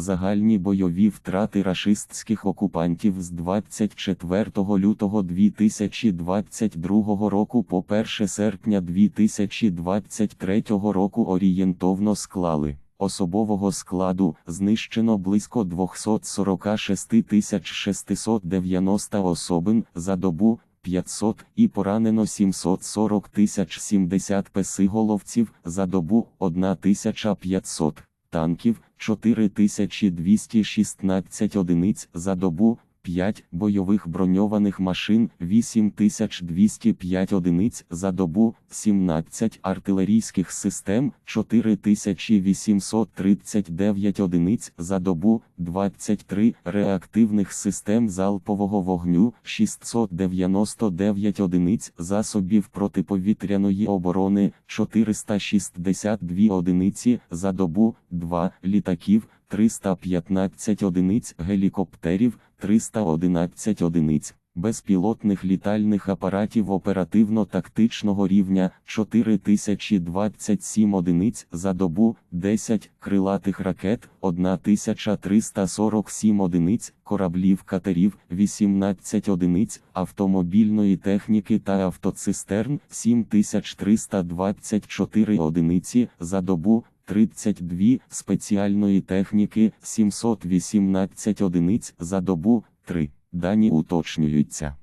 Загальні бойові втрати рашистських окупантів з 24 лютого 2022 року по 1 серпня 2023 року орієнтовно склали. Особового складу знищено близько 246 690 особин за добу 500 і поранено 740 070 песиголовців за добу 1500 танків 4216 одиниць за добу, 5 бойових броньованих машин 8205 одиниць за добу, 17 артилерійських систем 4839 одиниць за добу, 23 реактивних систем залпового вогню 699 одиниць засобів протиповітряної оборони 462 одиниці за добу, 2 літаків 315 одиниць гелікоптерів, 311 одиниць, безпілотних літальних апаратів оперативно-тактичного рівня 4027 одиниць за добу, 10 крилатих ракет, 1347 одиниць, кораблів катерів, 18 одиниць, автомобільної техніки та автоцистерн, 7324 одиниці за добу, 32 спеціальної техніки, 718 одиниць за добу, 3. Дані уточнюються.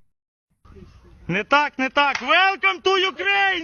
Не так, не так. Welcome to Ukraine!